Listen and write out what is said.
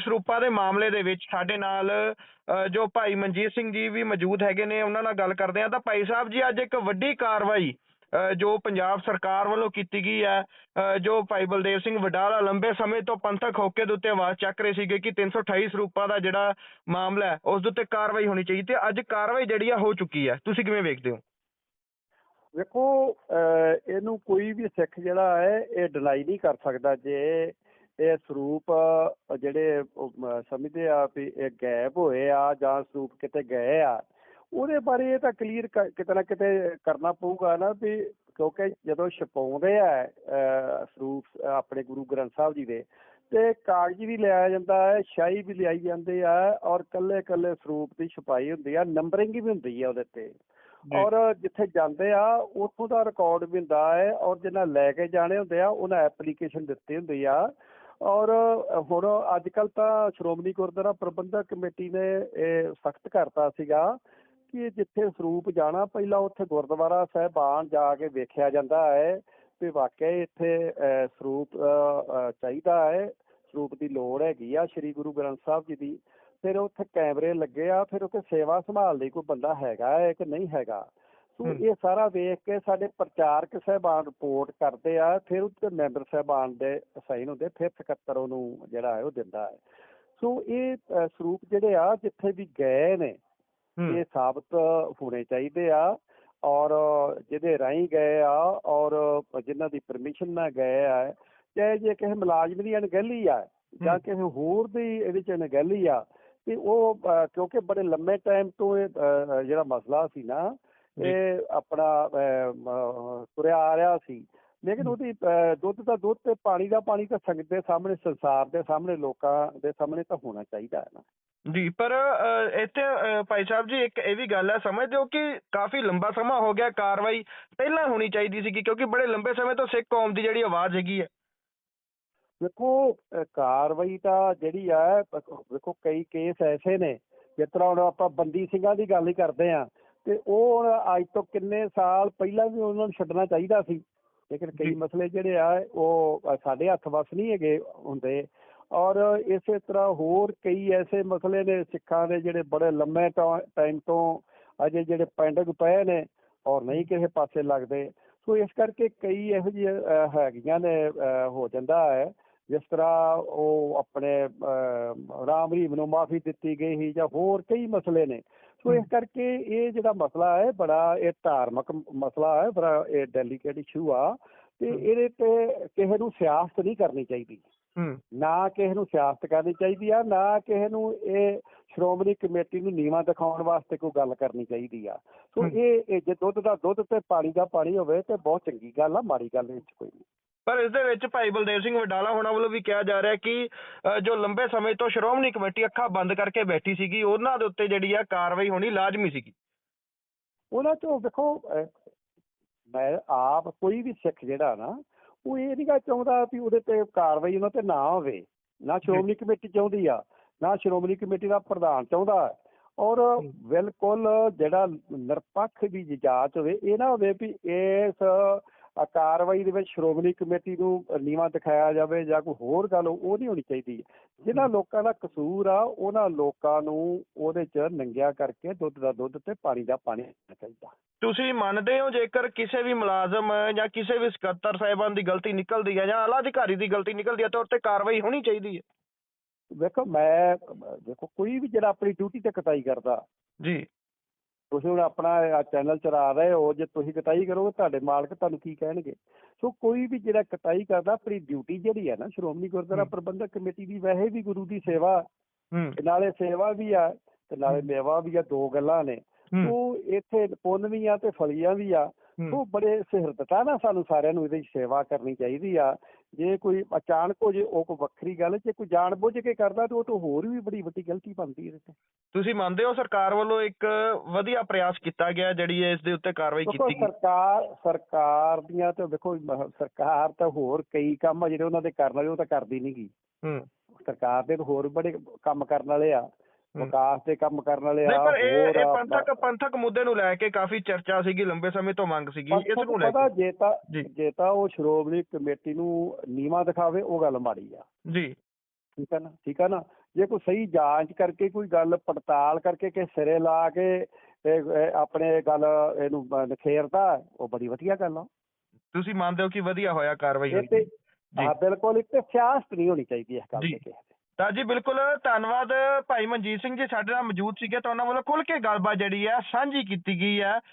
ਸਰੂਪਾਂ ਦੇ ਮਾਮਲੇ ਦੇ ਵਿੱਚ ਸਾਡੇ ਨਾਲ ਜੋ ਭਾਈ ਮਨਜੀਤ ਸਿੰਘ ਜੀ ਵੀ ਮੌਜੂਦ ਹੈਗੇ ਨੇ, ਉਹਨਾਂ ਨਾਲ ਗੱਲ ਕਰਦੇ ਆ ਤਾਂ ਭਾਈ ਸਾਹਿਬ ਜੀ, ਅੱਜ ਇੱਕ ਵੱਡੀ ਕਾਰਵਾਈ ਜੋ ਪੰਜਾਬ ਸਰਕਾਰ ਵੱਲੋਂ ਕੀਤੀ ਗਈ ਹੈ ਜੋ ਭਾਈ ਬਲਦੇਵ ਸਿੰਘ ਵਡਾਲਾ ਲੰਬੇ ਸਮੇਂ ਤੋਂ ਪੰਥਕ ਹੋਕੇ ਦੇ ਉੱਤੇ ਆਵਾਜ਼ ਚੱਕ ਰਹੇ ਸੀਗੇ ਕਿ 328 ਸਰੂਪਾਂ ਦਾ ਜਿਹੜਾ ਮਾਮਲਾ ਹੈ, ਉਸ ਦੇ ਉੱਤੇ ਕਾਰਵਾਈ ਹੋਣੀ ਚਾਹੀਦੀ ਤੇ ਅੱਜ ਕਾਰਵਾਈ ਜਿਹੜੀ ਆ ਹੋ ਚੁੱਕੀ ਹੈ। ਤੁਸੀਂ ਕਿਵੇਂ ਵੇਖਦੇ ਹੋ? ਵੇਖੋ ਇਹਨੂੰ ਕੋਈ ਵੀ ਸਿੱਖ ਜਿਹੜਾ ਹੈ, ਇਹ ਡਿਨਾਈ ਨਹੀਂ ਕਰ ਸਕਦਾ ਜੇ ਇਹ ਸਰੂਪ ਜਿਹੜੇ ਸਮਝਦੇ ਆ ਵੀ ਇਹ ਗਾਇਬ ਹੋਏ ਆ ਜਾਂ ਸਰੂਪ ਕਿਤੇ ਗਏ ਆ ਉਹਦੇ ਬਾਰੇ ਇਹ ਤਾਂ ਕਲੀਅਰ ਕਿਤੇ ਨਾ ਕਿਤੇ ਕਰਨਾ ਪਊਗਾ ਨਾ ਵੀ ਕਿਉਂਕਿ ਜਦੋਂ ਛਪਾਉਂਦੇ ਆ ਸਰੂਪ ਆਪਣੇ ਗੁਰੂ ਗ੍ਰੰਥ ਸਾਹਿਬ ਜੀ ਦੇ ਤੇ ਕਾਗਜ਼ ਵੀ ਲਿਆਇਆ ਜਾਂਦਾ ਹੈ ਸ਼ਾਹੀ ਵੀ ਲਿਆਈ ਜਾਂਦੇ ਆ ਔਰ ਕੱਲੇ ਕੱਲੇ ਸਰੂਪ ਦੀ ਛਪਾਈ ਹੁੰਦੀ ਆ ਨੰਬਰਿੰਗ ਵੀ ਹੁੰਦੀ ਆ ਉਹਦੇ ਤੇ। ਔਰ ਜਿੱਥੇ ਜਾਂਦੇ ਆ ਉੱਥੋਂ ਦਾ ਰਿਕਾਰਡ ਵੀ ਹੁੰਦਾ ਹੈ ਔਰ ਜਿਹਨਾਂ ਲੈ ਕੇ ਜਾਣੇ ਹੁੰਦੇ ਆ ਉਹਨਾਂ ਐਪਲੀਕੇਸ਼ਨ ਦਿੱਤੀ ਹੁੰਦੀ ਆ। ਔਰ ਹੁਣ ਅੱਜ ਕੱਲ ਤਾਂ ਸ਼੍ਰੋਮਣੀ ਗੁਰਦੁਆਰਾ ਪ੍ਰਬੰਧਕ ਕਮੇਟੀ ਨੇ ਇਹ ਸਖਤ ਕਰਤਾ ਸੀਗਾ ਕਿ ਜਿੱਥੇ ਸਰੂਪ ਜਾਣਾ, ਪਹਿਲਾਂ ਉੱਥੇ ਗੁਰਦੁਆਰਾ ਸਾਹਿਬਾਨ ਜਾ ਕੇ ਵੇਖਿਆ ਜਾਂਦਾ ਹੈ ਵੀ ਵਾਕਿਆ ਇੱਥੇ ਸਰੂਪ ਚਾਹੀਦਾ ਹੈ, ਸਰੂਪ ਦੀ ਲੋੜ ਹੈਗੀ ਆ ਸ੍ਰੀ ਗੁਰੂ ਗ੍ਰੰਥ ਸਾਹਿਬ ਜੀ ਦੀ। ਫਿਰ ਉੱਥੇ ਕੈਮਰੇ ਲੱਗੇ ਆ, ਫਿਰ ਉੱਥੇ ਸੇਵਾ ਸੰਭਾਲ ਲਈ ਕੋਈ ਬੰਦਾ ਹੈਗਾ ਹੈ ਕਿ ਨਹੀਂ ਹੈਗਾ? ਸੋ। ਇਹ ਸਾਰਾ ਵੇਖ ਕੇ ਸਾਡੇ ਪ੍ਰਚਾਰਕ ਸਹਿਬਾਨ ਰਿਪੋਰਟ ਕਰਦੇ ਆ ਫਿਰ ਉੱਤੇ ਮੈਂਬਰ ਸਹਿਬਾਨ ਦੇ ਸਾਈਨ ਹੁੰਦੇ ਫਿਰ ਸਕੱਤਰ ਉਹਨੂੰ ਜਿਹੜਾ ਹੈ ਉਹ ਦਿੰਦਾ ਹੈ ਸੋ ਇਹ ਸਰੂਪ ਜਿਹੜੇ ਆ ਜਿੱਥੇ ਵੀ ਗਏ ਨੇ ਇਹ ਸਾਬਤ ਹੋਣੇ ਚਾਹੀਦੇ ਆ ਔਰ ਜਿਹਦੇ ਰਾਹੀਂ ਗਏ ਆ ਔਰ ਜਿਨ੍ਹਾਂ ਦੀ ਪਰਮਿਸ਼ਨ ਨਾਲ ਗਏ ਆ ਚਾਹੇ ਜੇ ਕਿਸੇ ਮੁਲਾਜ਼ਮ ਦੀ ਅਣਗਹਿਲੀ ਆ ਜਾਂ। ਕਿਸੇ ਹੋਰ ਦੀ ਇਹਦੇ ਚ ਅਣਗਹਿਲੀ ਆ ਤੇ ਉਹ ਕਿਉਂਕਿ ਬੜੇ ਲੰਮੇ ਟਾਈਮ ਤੋਂ ਇਹ ਜਿਹੜਾ ਮਸਲਾ ਸੀ ਨਾ। ਇਹ ਆਪਣਾ ਤੁਰਿਆ ਆ ਰਿਹਾ ਸੀ। ਲੇਕਿਨ। ਉਹਦੀ ਦੁੱਧ ਦਾ ਦੁੱਧ ਤੇ ਪਾਣੀ ਦਾ ਪਾਣੀ ਤਾਂ ਸੰਗਤ ਦੇ ਸਾਹਮਣੇ ਸੰਸਾਰ ਦੇ ਸਾਹਮਣੇ ਲੋਕਾਂ ਦੇ ਸਾਹਮਣੇ ਤਾਂ ਹੋਣਾ ਚਾਹੀਦਾ ਹੈ ਨਾ। ਜੀ ਪਰ ਇੱਥੇ ਭਾਈ ਸਾਹਿਬ ਜੀ ਇੱਕ ਇਹ ਵੀ ਗੱਲ ਹੈ ਸਮਝਦੇ ਹੋ ਕਿ ਕਾਫੀ ਲੰਬਾ ਸਮਾਂ ਹੋ ਗਿਆ ਕਾਰਵਾਈ ਪਹਿਲਾਂ ਹੋਣੀ ਚਾਹੀਦੀ ਸੀ ਕਿਉਂਕਿ ਬੜੇ ਲੰਬੇ ਸਮੇਂ ਤੋਂ ਸਿੱਖ ਕੌਮ ਦੀ ਜਿਹੜੀ ਆਵਾਜ਼ ਹੈਗੀ ਹੈ। ਅਹ ਕਾਰਵਾਈ ਤਾਂ ਜਿਹੜੀ ਆ ਵੇਖੋ ਕਈ ਕੇਸ ਐਸੇ ਨੇ ਜਿਸ ਤਰ੍ਹਾਂ ਹੁਣ ਆਪਾਂ ਬੰਦੀ ਸਿੰਘਾਂ ਦੀ ਗੱਲ ਹੀ ਕਰਦੇ ਆ ਤੇ ਉਹ ਅੱਜ ਤੋਂ ਕਿੰਨੇ ਸਾਲ ਪਹਿਲਾਂ ਵੀ ਉਹਨਾਂ ਨੂੰ ਛੱਡਣਾ ਚਾਹੀਦਾ ਸੀ। ਲੇਕਿਨ ਕਈ। ਮਸਲੇ ਜਿਹੜੇ ਆ ਉਹ ਸਾਡੇ ਹੱਥ ਵੱਸ ਨਹੀਂ ਹੈਗੇ ਹੁੰਦੇ। ਔਰ ਇਸੇ ਤਰ੍ਹਾਂ ਹੋਰ ਕਈ ਐਸੇ ਮਸਲੇ ਨੇ ਸਿੱਖਾਂ ਦੇ ਜਿਹੜੇ ਬੜੇ ਲੰਮੇ ਟਾਈਮ ਤੋਂ ਅਜੇ ਜਿਹੜੇ ਪੈਂਡਿੰਗ ਪਏ ਨੇ ਔਰ ਨਹੀਂ ਕਿਸੇ ਪਾਸੇ ਲੱਗਦੇ। ਸੋ ਇਸ ਕਰਕੇ ਕਈ ਇਹੋ ਜਿਹੇ ਹੈਗੀਆਂ ਨੇ ਹੋ ਜਾਂਦਾ ਹੈ ਜਿਸ ਤਰ੍ਹਾਂ ਉਹ ਆਪਣੇ ਰਾਮ ਰਹੀਮ ਨੂੰ ਮਾਫੀ ਦਿੱਤੀ ਗਈ ਸੀ ਜਾਂ ਹੋਰ ਕਈ ਮਸਲੇ ਨੇ। ਸੋ ਇਸ ਕਰਕੇ ਇਹ ਜਿਹੜਾ ਮਸਲਾ ਹੈ ਬੜਾ ਇਹ ਧਾਰਮਿਕ ਮਸਲਾ ਹੈ ਬੜਾ ਇਹ ਡੈਲੀਕੇਟ ਇਸ਼ੂ ਆ ਤੇ। ਇਹਦੇ ਤੇ ਕਿਸੇ ਨੂੰ ਸਿਆਸਤ ਨਹੀਂ ਕਰਨੀ ਚਾਹੀਦੀ ਨਾ ਕਿਸੇ ਨੂੰ ਸਿਆਸਤ ਕਰਨੀ ਚਾਹੀਦੀ ਆ ਨਾ ਕਿਸੇ ਨੂੰ ਇਹ ਸ਼੍ਰੋਮਣੀ ਕਮੇਟੀ ਨੂੰ ਨੀਵਾ ਦਿਖਾਉਣ ਵਾਸਤੇ ਕੋਈ ਗੱਲ ਕਰਨੀ ਚਾਹੀਦੀ ਆ ਸੋ। ਇਹ ਜੇ ਦੁੱਧ ਦਾ ਦੁੱਧ ਤੇ ਪਾਣੀ ਦਾ ਪਾਣੀ ਹੋਵੇ ਤੇ ਬਹੁਤ ਚੰਗੀ ਗੱਲ ਆ ਮਾੜੀ ਗੱਲ ਇਹ 'ਚ ਕੋਈ ਨਹੀਂ ਪਰ ਇਸ ਦੇ ਵਿੱਚ ਭਾਈ ਬਲਦੇਵ ਸਿੰਘ ਵਡਾਲਾ ਹੋਣਾ ਵੱਲੋਂ ਵੀ ਕਿਹਾ ਜਾ ਰਿਹਾ ਕਿ ਜੋ ਲੰਬੇ ਸਮੇਂ ਤੋਂ ਸ਼੍ਰੋਮਣੀ ਕਮੇਟੀ ਅੱਖਾਂ ਬੰਦ ਕਰਕੇ ਬੈਠੀ ਸੀਗੀ, ਉਹਨਾਂ ਦੇ ਉੱਤੇ ਜਿਹੜੀ ਆ ਕਾਰਵਾਈ ਹੋਣੀ ਲਾਜ਼ਮੀ ਸੀਗੀ। ਉਹਨਾਂ ਚੋਂ ਦੇਖੋ ਮੈਂ ਆਪ ਕੋਈ ਵੀ ਸਿੱਖ ਜਿਹੜਾ ਨਾ, ਉਹ ਇਹ ਨਹੀਂ ਗਾ ਚਾਹੁੰਦਾ ਵੀ ਉਹਦੇ ਤੇ ਕਾਰਵਾਈ ਉਹਨਾਂ ਤੇ ਨਾ ਹੋਵੇ। ਨਾ ਸ਼੍ਰੋਮਣੀ ਕਮੇਟੀ ਚਾਹੁੰਦੀ ਆ, ਨਾ ਸ਼੍ਰੋਮਣੀ ਕਮੇਟੀ ਦਾ ਪ੍ਰਧਾਨ ਚਾਹੁੰਦਾ। ਔਰ ਬਿਲਕੁਲ ਜਿਹੜਾ ਨਿਰਪੱਖ ਦੀ ਜਾਂਚ ਹੋਵੇ, ਇਹ ਨਾ ਹੋਵੇ ਵੀ ਇਸ ਕਾਰਵਾਈ ਦੇ ਵਿੱਚ ਸ਼੍ਰੋਮਣੀ ਕਮੇਟੀ ਨੂੰ ਨੀਵਾ ਦਿਖਾਇਆ ਜਾਵੇ ਜਾਂ ਕੋਈ ਹੋਰ ਗੱਲ ਉਹ ਨਹੀਂ ਹੋਣੀ ਚਾਹੀਦੀ। ਜਿਨ੍ਹਾਂ ਲੋਕਾਂ ਦਾ ਕਸੂਰ ਆ ਉਹਨਾਂ ਲੋਕਾਂ ਨੂੰ ਉਹਦੇ 'ਚ ਨੰਗਿਆ ਕਰਕੇ ਦੁੱਧ ਦਾ ਦੁੱਧ ਤੇ ਪਾਣੀ ਦਾ ਪਾਣੀ ਹੋਣਾ ਚਾਹੀਦਾ। ਤੁਸੀਂ ਮੰਨਦੇ ਹੋ ਜੇਕਰ ਕਿਸੇ ਵੀ ਮੁਲਾਜ਼ਮ ਜਾਂ ਕਿਸੇ ਵੀ ਸਕੱਤਰ ਸਾਹਿਬਾਨ ਦੀ ਗਲਤੀ ਨਿਕਲਦੀ ਹੈ ਜਾਂ ਆਲਾ ਅਧਿਕਾਰੀ ਦੀ ਗਲਤੀ ਨਿਕਲਦੀ ਹੈ ਤਾਂ ਉਹ ਤੇ ਕਾਰਵਾਈ ਹੋਣੀ ਚਾਹੀਦੀ ਹੈ? ਵੇਖੋ ਮੈਂ ਦੇਖੋ ਕੋਈ ਵੀ ਜਿਹੜਾ ਆਪਣੀ ਡਿਊਟੀ ਤੇ ਕਤਾਈ ਕਰਦਾ ਜੀ। ਤੁਸੀਂ ਹੁਣ ਆਪਣਾ ਚੈਨਲ ਚਲਾ ਰਹੇ ਹੋ ਜੇ ਤੁਸੀਂ ਕਤਾਈ ਕਰੋਗੇ ਤੁਹਾਡੇ ਮਾਲਕ ਤੁਹਾਨੂੰ ਕੀ ਕਹਿਣਗੇ? ਸੋ ਕੋਈ ਵੀ ਜਿਹੜਾ ਕਤਾਈ ਕਰਦਾ ਆਪਣੀ ਡਿਊਟੀ ਜਿਹੜੀ ਹੈ ਨਾ ਸ਼੍ਰੋਮਣੀ ਗੁਰਦੁਆਰਾ। ਪ੍ਰਬੰਧਕ ਕਮੇਟੀ ਦੀ ਵੈਸੇ ਵੀ ਗੁਰੂ ਦੀ ਸੇਵਾ ਤੇ ਨਾਲੇ ਸੇਵਾ ਵੀ ਆ ਤੇ ਨਾਲੇ। ਮੇਵਾ ਵੀ ਆ ਦੋ ਗੱਲਾਂ ਨੇ। ਉਹ ਇੱਥੇ ਪੁੰਨ ਵੀ ਆ ਤੇ ਫਲੀਆਂ ਵੀ ਆ। ਉਹ ਬੜੇ ਸਿਹਰਦਤਾ ਨਾਲ ਸਾਨੂੰ ਸਾਰਿਆਂ ਨੂੰ ਇਹਦੀ ਸੇਵਾ ਕਰਨੀ ਚਾਹੀਦੀ ਆ। ਜੇ ਕੋਈ ਅਚਾਨਕ ਹੋ ਜੇ ਉਹ ਕੋਈ ਵੱਖਰੀ ਗੱਲ ਜੇ ਕੋਈ ਜਾਣ ਬੁੱਝ ਕੇ ਕਰਦਾ ਤੇ ਉਹ ਤਾਂ ਹੋਰ ਵੀ ਬੜੀ ਵੱਡੀ ਗਲਤੀ ਬਣਦੀ ਇਹਦੇ ਤੇ। ਤੁਸੀਂ ਮੰਨਦੇ ਹੋ ਸਰਕਾਰ ਵੱਲੋਂ ਇੱਕ ਵਧੀਆ ਪ੍ਰਯਾਸ ਕੀਤਾ ਗਿਆ ਜਿਹੜੀ ਇਸ ਦੇ ਉੱਤੇ ਕਾਰਵਾਈ ਕੀਤੀ ਗਈ? ਸਰਕਾਰ ਸਰਕਾਰ ਦੀਆਂ ਤਾਂ ਦੇਖੋ ਸਰਕਾਰ ਤਾਂ ਹੋਰ ਕਈ ਕੰਮ ਆ ਜਿਹੜੇ ਉਹਨਾਂ ਦੇ ਕਰਨ ਵਾਲੇ ਉਹ ਤਾਂ ਕਰਦੀ ਨਹੀਂ ਗੀ। ਹੂੰ। ਸਰਕਾਰ ਦੇ ਹੋਰ ਬੜੇ ਕੰਮ ਕਰਨ ਵਾਲੇ ਆ। ਵਿਕਾਸ ਦੇ ਕੰਮ ਕਰਨ ਵਾਲੇ ਆ ਨਹੀਂ ਪਰ ਇਹ ਆ- ਪੰਥਕ ਪੰਥਕ ਮੁੱਦੇ ਨੂੰ ਲੈ ਕੇ ਕਾਫੀ ਚਰਚਾ ਸੀਗੀ ਲੰਬੇ ਸਮੇਂ ਤੋਂ ਮੰਗ ਸੀਗੀ। ਇਸ ਨੂੰ ਲੈ ਕੇ। ਜੇ ਤਾਂ ਜੀ। ਤਾਂ ਉਹ ਸ਼੍ਰੋਮਣੀ ਕਮੇਟੀ ਨੂੰ ਨੀਵਾ ਦਿਖਾਵੇ ਉਹ ਗੱਲ ਮਾੜੀ ਆ। ਜੀ। ਠੀਕ ਹੈ ਨਾ? ਠੀਕ ਹੈ ਨਾ? ਜੇ ਕੋਈ ਸਹੀ ਜਾਂਚ ਕਰਕੇ ਕੋਈ ਗੱਲ ਪੜਤਾਲ ਕਰਕੇ ਕਿ ਸਿਰੇ ਲਾ ਕੇ ਆਪਣੇ ਗੱਲ ਇਹਨੂੰ ਨਿਖੇਰਦਾ ਉਹ ਬੜੀ ਵਧੀਆ ਗੱਲ ਆ ਤੁਸੀਂ ਮੰਨਦੇ ਹੋ ਕਿ ਵਧੀਆ ਹੋਇਆ ਕਾਰਵਾਈ ਹੋਈ ਹਾਂ ਬਿਲਕੁਲ ਇੱਕ ਸਿਆਸਤ ਨਹੀਂ ਹੋਣੀ ਚਾਹੀਦੀ ਇਸ ਗੱਲ। ਤੇ। ਤਾਂ ਜੀ ਬਿਲਕੁਲ ਧੰਨਵਾਦ ਭਾਈ ਮਨਜੀਤ ਸਿੰਘ ਜੀ ਸਾਡੇ ਨਾਲ ਮੌਜੂਦ ਸੀਗੇ ਤਾਂ ਉਹਨਾਂ ਵੱਲੋਂ ਖੁੱਲ ਕੇ ਗੱਲਬਾਤ ਜਿਹੜੀ ਹੈ ਸਾਂਝੀ ਕੀਤੀ ਗਈ ਹੈ